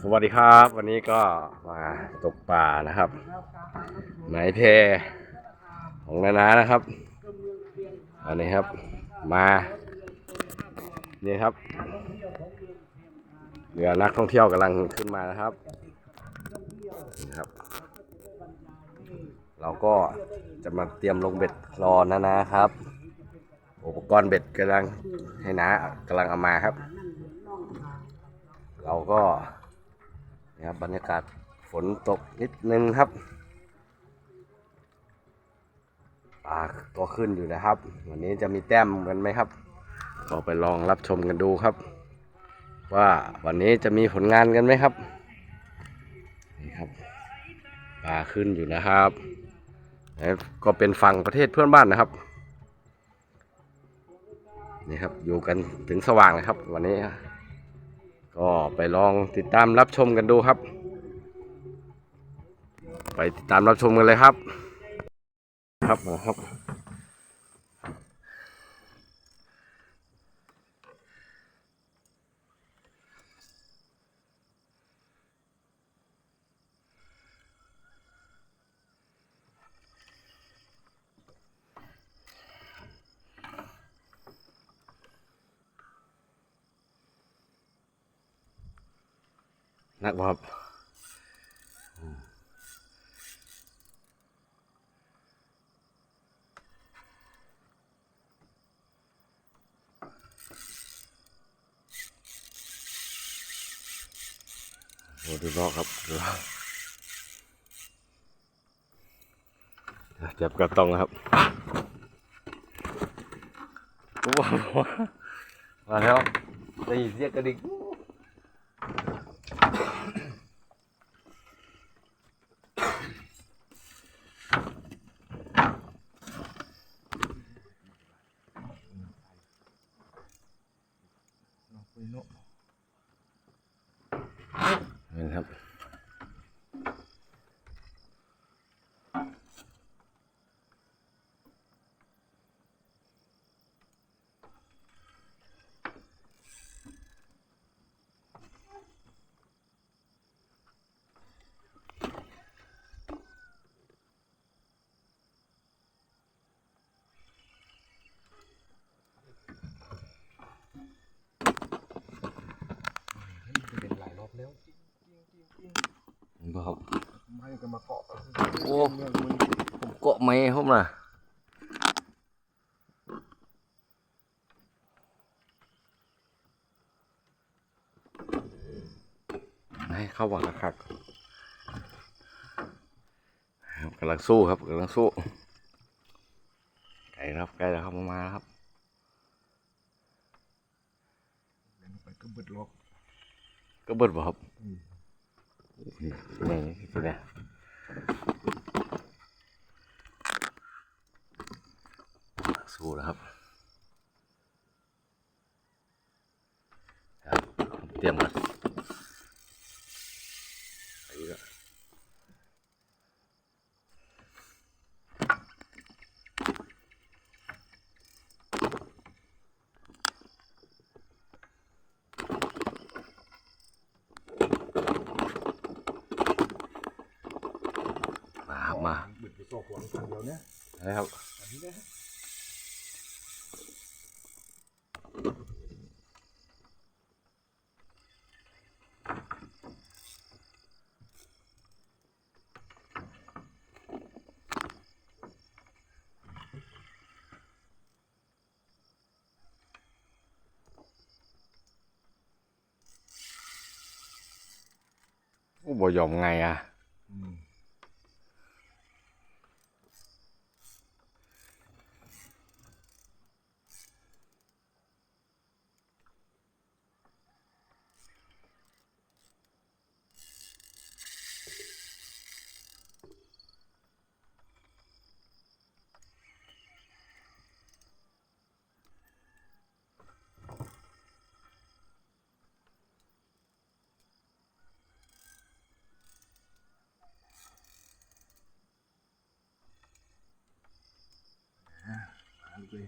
สวัสดีครับ วันนี้ก็มาตกปลานะครับไหมายเพของนานานะครับอันนี้ครับ มานี่ครับเรือนักท่องเที่ยวกำลังขึ้นมานะครับนี่ครับ เราก็จะมาเตรียมลงเบ็ดรอนานาครับ อุปกรณ์เบ็ดกำลังให้น้ากำลังเอามาครับ เราก็นะครับบรรยากาศฝนตกนิดนึงครับปลาก็ขึ้นอยู่นะครับ วันนี้จะมีแต้มกันไหมครับ ก็ไปลองรับชมกันดูครับ ว่าวันนี้จะมีผลงานกันไหมครับนี่ครับปลาขึ้นอยู่นะครับก็เป็นฝั่งประเทศเพื่อนบ้านนะครับนี่ครับอยู่กันถึงสว่างเลยครับ วันนี้ ก็ไปลองติดตามรับชมกันดูครับ ไปติดตามรับชมกันเลยครับ ครับครับ นักบ่ครับโอ้ดูนอกครับดูจับกระตองครับโอ้โหมาแล้วได้ยินเสียงกระดิ่ง นี่ครับ เป็นหลายรอบ แล้วนี่บ่ครับไม่ก็มาเกาะโอ้ผมเกาะไม้ครับนะให้เข้าหวังนะครับครับกำลังสู้ครับกำลังสู้ไก่ครับใกล้แล้วครับมาแล้วครับไปก็เบิดล็อก ก็เบิดบ่ครับนี่นี่นี่นะสู้แล้วครับครับ เตรียมกันไปอีกแล้วมาครับมา เบิดไปสองหัวฝั่งเดียวเนี่ยนะครับอันนี้นะโอ้บ่ยอมไงอะ เลย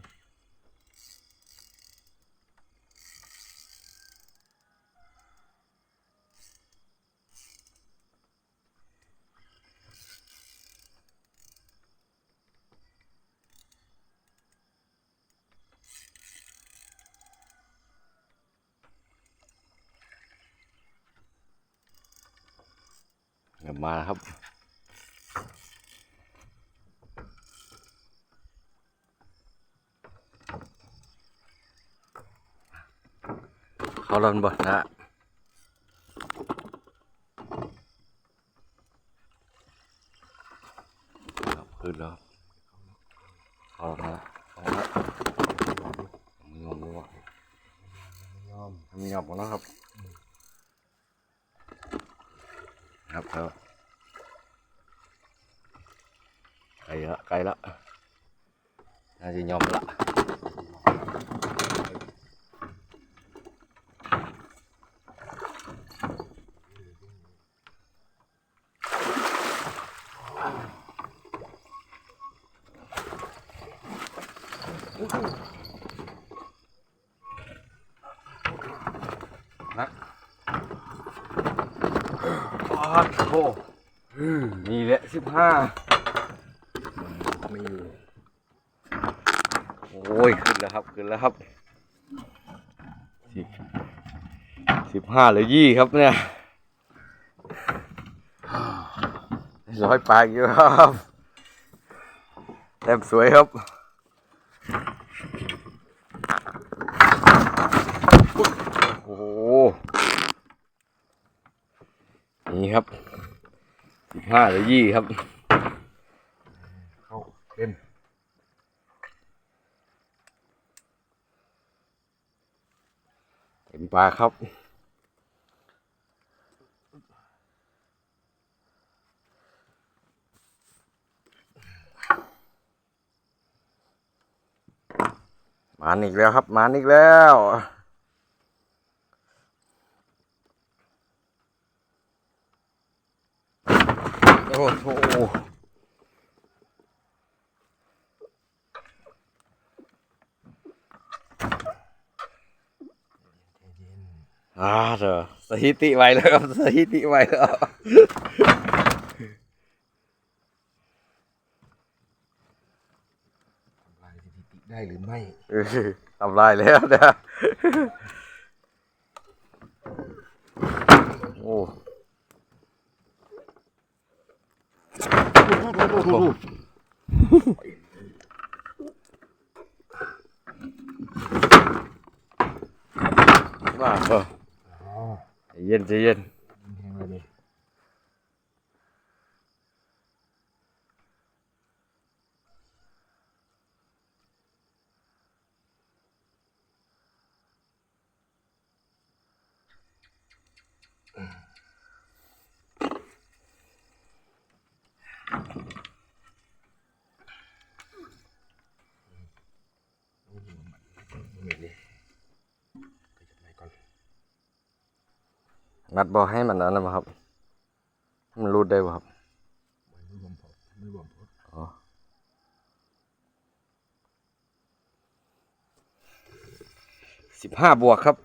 มาครับ เขาลอนบ่นะครับขึ้นแล้วเขาลอนแล้วเอาละมือยอมด้วยวะยอมมือยอมหมดแล้วครับ ครับแล้วไกลละไกลละน่าจะยอมละ นักอ้าวโอ้นี่แหละสิบห้าไม่อยู่ โอ้ย ขึ้นแล้วครับ ขึ้นแล้วครับสิบสิบห้าหรือยี่ครับเนี่ยร้อยปลายอยู่ครับแต้มสวยครับ โอ้โห นี่ครับสิบห้าหรือยี่ครับ เข้าเต็มเต็มปลาครับมานอีกแล้วครับมานอีกแล้ว โอ้โหอ่าเถอะสถิติไวแล้วครับสถิติไวแล้วทำลายสถิติได้หรือไม่เออทำลายแล้วนะโอ้ ว่าเอออ๋อใจเย็นใจเย็น งัดบอให้มันนั้นนะครับ มันรูดได้ป่ะครับไม่รวมพอไม่รวมพออ๋อสิบห้าบวกครับ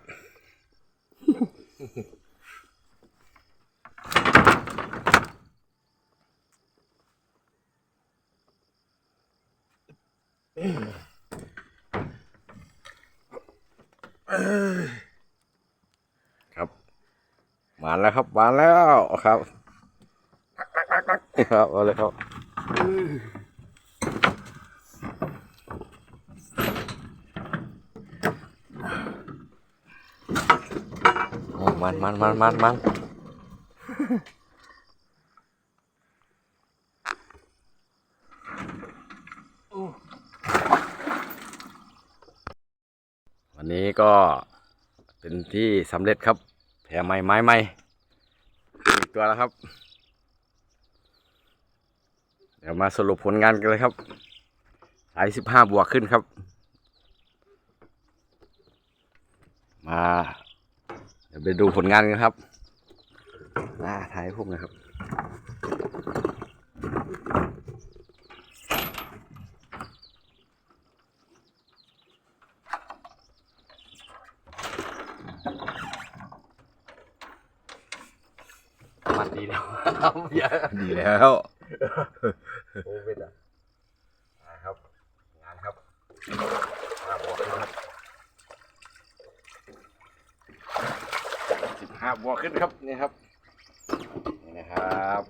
มาแล้วครับมาแล้วครับครับเอาเลยครับมันมันมันมันมันวันนี้ก็เป็นที่สำเร็จครับ แผลไม้ไม้ไม้อีกตัวแล้วครับ เดี๋ยวมาสรุปผลงานกันเลยครับสายสิบห้าบวกขึ้นครับ มาเดี๋ยวไปดูผลงานกันครับอ่าถ่ายให้ผมนะครับ มันดีแล้วครับอย่าดีแล้วโอ้เวทอะนะครับ งานครับห้าบวกครับสิบห้าบวกขึ้นครับนี่ครับนี่นะครับ